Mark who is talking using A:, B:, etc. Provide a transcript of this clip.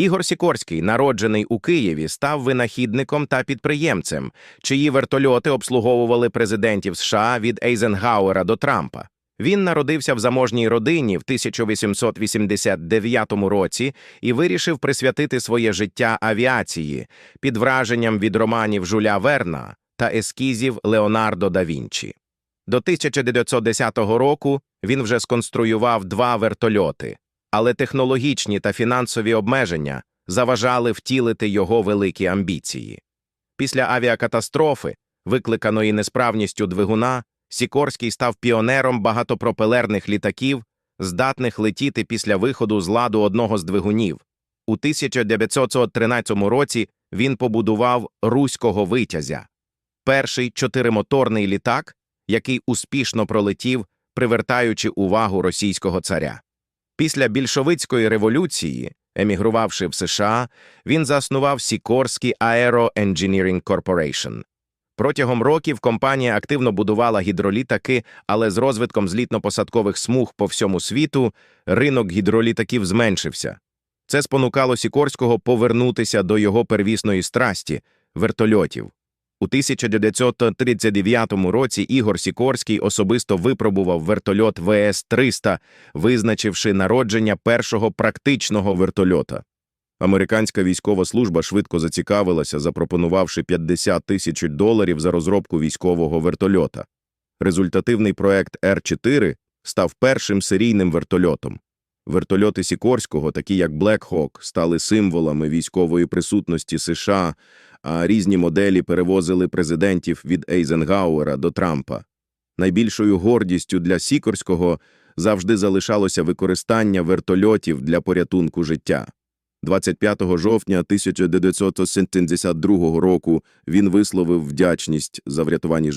A: Ігор Сікорський, народжений у Києві, став винахідником та підприємцем, чиї вертольоти обслуговували президентів США від Ейзенгауера до Трампа. Він народився в заможній родині в 1889 році і вирішив присвятити своє життя авіації під враженням від романів Жуля Верна та ескізів Леонардо да Вінчі. До 1910 року він вже сконструював два вертольоти, але технологічні та фінансові обмеження заважали втілити його великі амбіції. Після авіакатастрофи, викликаної несправністю двигуна, Сікорський став піонером багатопропелерних літаків, здатних летіти після виходу з ладу одного з двигунів. У 1913 році він побудував руського витязя, перший чотиримоторний літак, який успішно пролетів, привертаючи увагу російського царя. Після більшовицької революції, емігрувавши в США, він заснував Сікорський Aero Engineering Corporation. Протягом років компанія активно будувала гідролітаки, але з розвитком злітно-посадкових смуг по всьому світу ринок гідролітаків зменшився. Це спонукало Сікорського повернутися до його первісної страсті вертольотів. У 1939 році Ігор Сікорський особисто випробував вертольот ВС-300, визначивши народження першого практичного вертольота. Американська військова служба швидко зацікавилася, запропонувавши 50 тисяч доларів за розробку військового вертольота. Результативний проект Р-4 став першим серійним вертольотом. Вертольоти Сікорського, такі як Black Hawk, стали символами військової присутності США, а різні моделі перевозили президентів від Ейзенгауера до Трампа. Найбільшою гордістю для Сікорського завжди залишалося використання вертольотів для порятунку життя. 25 жовтня 1972 року він висловив вдячність за врятовані